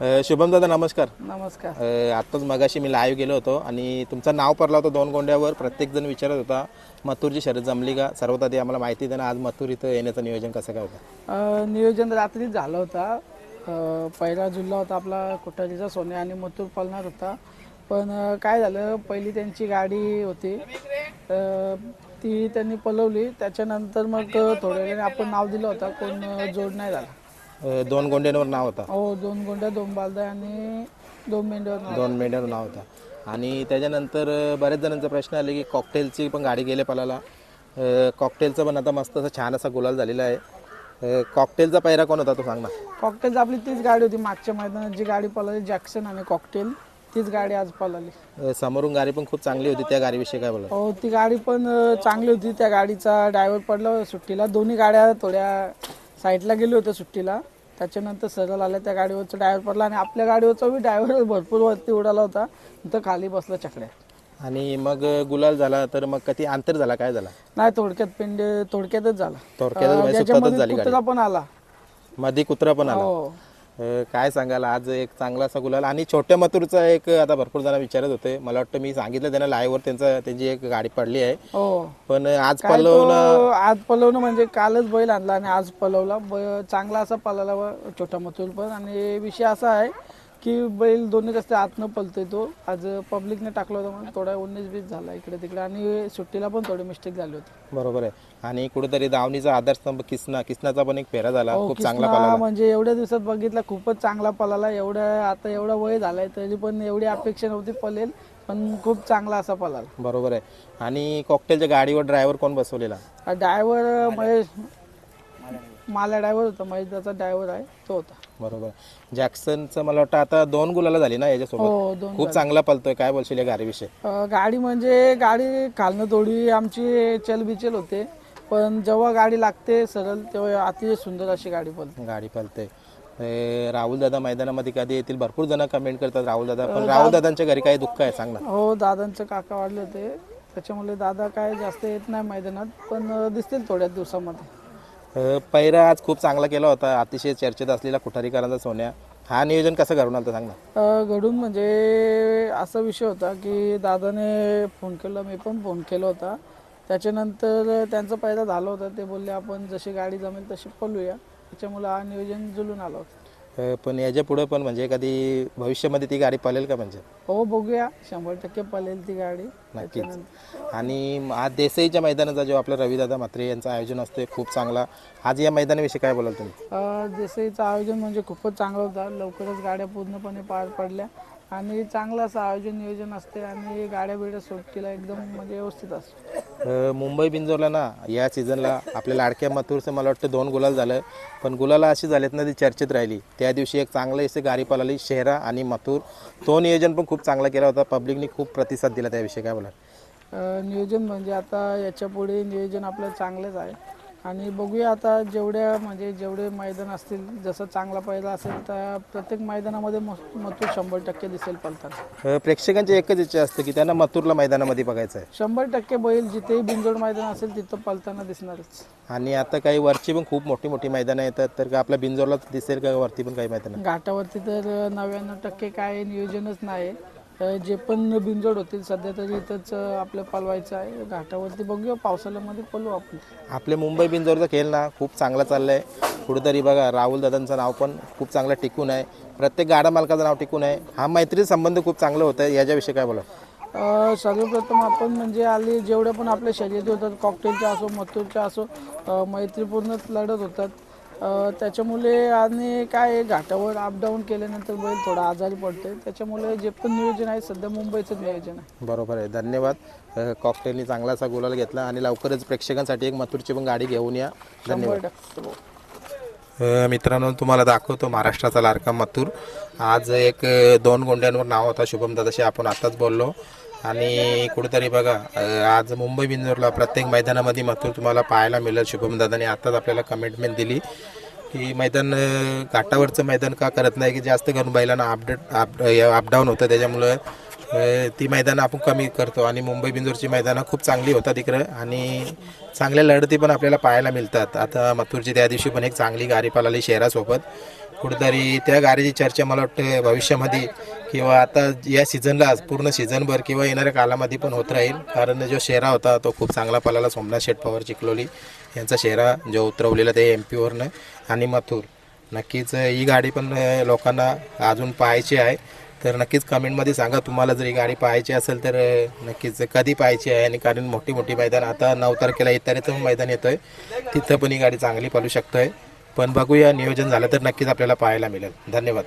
शुभम दादा नमस्कार. नमस्कार. अ, आत्ताच मगाशी मी लाईव्ह गेलो होतो आणि तुमचं नाव पडलं होतं दोन गोंड्यावर. प्रत्येक जण विचारत होता मथुरची शर्यत जमली का? सर्वात आधी आम्हाला माहिती ना आज मथुर इथं येण्याचं नियोजन कसं काय होतं? अ, नियोजन रात्रीच झालं होता. अ, पहिला जुल्ला होता आपला कोठारीचा सोन्या आणि मथुर पळणार होता. पण अ, काय झालं पहिली त्यांची गाडी होती. अ, ती त्यांनी पलवली. त्याच्यानंतर मग थोड्या वेळाने आपण नाव दिलं होतं कोण अ, जोड नाही झाला. दोन गोंड्यांवर नाव होता. हो दोन गोंड्या दोन बालद्या आणि दोन मेंढ्यावर नाव. दोन मेंढ्यावर नाव होता. आणि त्याच्यानंतर बऱ्याच जणांचा प्रश्न आले की कॉकटेलची पण गाडी गेले पलाला कॉकटेलचं पण आता मस्त असं छान असा गुलाल झालेला आहे. कॉकटेलचा पहिरा कोण होता तो सांग ना. कॉकटेल आपली तीच गाडी होती मागच्या मैदानात. जी गाडी पळाली जॅक्सन आणि कॉकटेल तीच गाडी आज पळाली. समोरून गाडी पण खूप चांगली होती त्या गाडीविषयी काय बोला हो ती गाडी पण चांगली होती. त्या गाडीचा ड्रायव्हर पडला सुट्टीला. दोन्ही गाड्या थोड्या साईडला गेल्या होत्या सुट्टीला. त्याच्यानंतर सरळ आल्या त्या गाडीवरचा ड्रायव्हर पडला आणि आपल्या गाडीवरचा बी ड्रायव्हर भरपूर वरती उडाला होता. तर खाली बसला चकड्यात आणि मग गुलाल झाला तर मग कधी अंतर झाला काय झाला? नाही थोडक्यात पेंड थोडक्यातच झाला. थोडक्यातच म्हणजे झाली गाडी. कुत्रा पण आला. मध्ये कुत्रा पण आला. हो. अ, काय सांगाल? आज एक चांगला असा गुलाल आणि छोट्या मथुरचा एक आता भरपूर जण विचारत होते. मला वाटतं मी सांगितलं त्यांना लाईव्हवर त्यांचा त्यांची एक गाडी पडली आहे. हो. पण आज काय पलवलं आज पलवणं म्हणजे कालच बैल आणला आणि आज पलवला. ब- चांगला असा पलाला व छोटा मथुर पण. आणि विषय असा आहे की बैल दोन्ही रस्ते आतनं पलतोय तो. आज पब्लिकने टाकला होता म्हणून थोडा उन्नीस बीस झाला इकडे तिकडे. आणि सुट्टीला पण थोडी मिस्टेक झाली होती. बरोबर आहे. आणि कुठेतरी दावणीचा आधारस्तंभ किसना किसनाचा पण एक फेरा झाला. हो, खूप चांगला पळाला. म्हणजे एवढ्या दिवसात बघितला खूपच चांगला पलाला एवढ्या आता एवढा वय झालाय तरी पण एवढी अपेक्षा नव्हती पलेल पण खूप चांगला असा पलाला बरोबर आहे. आणि कॉकटेलच्या गाडीवर ड्रायव्हर कोण बसवलेला? ड्रायव्हर महेश माला ड्रायव्हर होता त्याचा ड्रायव्हर आहे तो होता. बरोबर. जॅक्सनचं मला वाटतं आता दोन गुलाला झाली ना याच्यासोबत? हो दोन खूप चांगला पलतोय काय बोलशील या गाडीविषयी? अ, गाडी म्हणजे गाडी खालनं थोडी आमची चलबिचल होते पण जेव्हा गाडी लागते सरळ तेव्हा अतिशय सुंदर अशी गाडी पळते. गाडी पलते राहुल दादा मैदानामध्ये कधी येतील? भरपूर जण कमेंट करतात राहुल दादा पण राहुल दादांच्या घरी काही दुःख आहे सांग ना. हो दादांचे काका वाढले होते. त्याच्यामुळे दादा काय जास्त येत नाही मैदानात पण अ, दिसतील थोड्या दिवसामध्ये. पैरा आज खूप चांगला केला होता अतिशय चर्चेत असलेला कुठारीकरांचा सोन्या. हा नियोजन कसं घडून आलं सांग ना. घडून म्हणजे असा विषय होता की दादाने फोन केला मी पण फोन केला होता. त्याच्यानंतर त्यांचा पैदा झालं होतं ते बोलले आपण जशी गाडी जमेल तशी पळूया. त्याच्यामुळे हा नियोजन जुलून आलं होतं. पण याच्यापुढे पण म्हणजे कधी भविष्यामध्ये ती गाडी पळेल का म्हणजे? हो बघूया. शंभर टक्के पळेल ती गाडी. नक्कीच. आणि आज देसाईच्या मैदानाचा जो आपला रविदादा म्हात्रे यांचं आयोजन असते खूप चांगला. आज या मैदानाविषयी काय बोलाल तुम्ही? देसाईचं आयोजन म्हणजे खूपच चांगलं होतं. लवकरच गाड्या पूर्णपणे पार पडल्या. आणि चांगलं असं आयोजन नियोजन असते आणि गाड्या बिड्या सोडतीला एकदम म्हणजे व्यवस्थित असतो. अ, मुंबई बिंजोरला ना या सीझनला आपल्या लाडक्या मथुरचं मला वाटतं दोन गुलाल झालं. पण गुलाला अशी झालीत ना ती चर्चेत राहिली. त्या दिवशी एक चांगलं असे गाडी पळाली शेहरा आणि मथुर. तो नियोजन पण खूप चांगला केला होता. पब्लिकनी खूप प्रतिसाद दिला त्याविषयी. काय बोला अ, नियोजन म्हणजे आता याच्यापुढे नियोजन आपलं चांगलंच आहे. आणि बघूया आता जेवढ्या म्हणजे जेवढे मैदान असतील जसं चांगला पहिला असेल तर प्रत्येक मैदानामध्ये मत- मथुर शंभर टक्के दिसेल पलताना अ, प्रेक्षकांची एकच इच्छा असते की त्यांना मथुरला मैदानामध्ये बघायचं आहे. शंभर टक्के बैल जिथेही बिंजोड मैदान असेल तिथं पलताना दिसणारच. आणि आता काही वरची पण खूप मोठी मोठी मैदानं येतात तर का आपल्या बिंजोरला दिसेल का वरती पण काही मैदानं? घाटावरती तर नव्याण्णव टक्के काय नियोजनच नाही जे पण बिंजोड होतील सध्या तरी इथंच आपलं पलवायचं आहे. घाटावरती बघूया पावसाळ्यामध्ये पलवू आपण. आपले मुंबई बिंजोरचा खेळ ना खूप चांगला चाललाय. कुठेतरी बघा राहुल दादांचं नाव पण खूप चांगलं टिकून आहे. प्रत्येक गाडा मालकाचं नाव टिकून आहे. हा मैत्री संबंध खूप चांगलं होतं. आहे याच्याविषयी काय बोला सर्वप्रथम आपण म्हणजे आली जेवढ्या पण आपल्या शर्यती होतात कॉकटेलच्या असो मथुरच्या असो मैत्रीपूर्णच लढत होतात. त्याच्यामुळे आणि काय घाटावर अपडाऊन केल्यानंतर बैल थोडा आजारी पडतोय. त्याच्यामुळे जे पण नियोजन आहे सध्या मुंबईचं नियोजन आहे. बरोबर आहे. धन्यवाद. कॉकटेलनी चांगला असा गुलाल घेतला आणि लवकरच प्रेक्षकांसाठी एक मथुरची पण गाडी घेऊन या. धन्यवाद. मित्रांनो तुम्हाला दाखवतो महाराष्ट्राचा लाडका मथुर. आज एक दोन गोंड्यांवर नाव होता शुभम दादाशी आपण आताच बोललो. आणि कुठेतरी बघा आज मुंबई बिंदूरला प्रत्येक मैदानामध्ये मथुर तुम्हाला पाहायला मिळेल शुभम दादाने आताच आपल्याला कमेंटमेंट दिली की मैदान घाटावरचं मैदान का करत नाही की जास्त करून बैलांना अपडेट अप अपडाऊन होतं. त्याच्यामुळं ती मैदानं आपण कमी करतो. आणि मुंबई बिंदूरची मैदानं खूप चांगली होतात इकडं. आणि चांगल्या लढती पण आपल्याला पाहायला मिळतात. आता मथुरची त्या दिवशी पण एक चांगली गाडी पळाली शहरासोबत कुठेतरी त्या गाडीची चर्चा मला वाटतं भविष्यामध्ये किंवा आता या सीझनला पूर्ण सीझनभर किंवा येणाऱ्या कालामध्ये पण होत राहील. कारण जो शेरा होता तो खूप चांगला पलाला सोमनाथ शेठ पवार चिखलोली यांचा शेरा जो उतरवलेला ते एम पीवरनं आणि मथुर. नक्कीच ही गाडी पण लोकांना अजून पाहायची आहे. तर नक्कीच कमेंटमध्ये सांगा तुम्हाला जर ही गाडी पाहायची असेल तर नक्कीच कधी पाहायची आहे आणि कारण मोठी मोठी मैदान आता नऊ तारखेला इतरेचं पण मैदान येतं आहे तिथं पण ही गाडी चांगली पळू शकतोय. पण बघूया नियोजन झालं तर नक्कीच आपल्याला पाहायला मिळेल. धन्यवाद.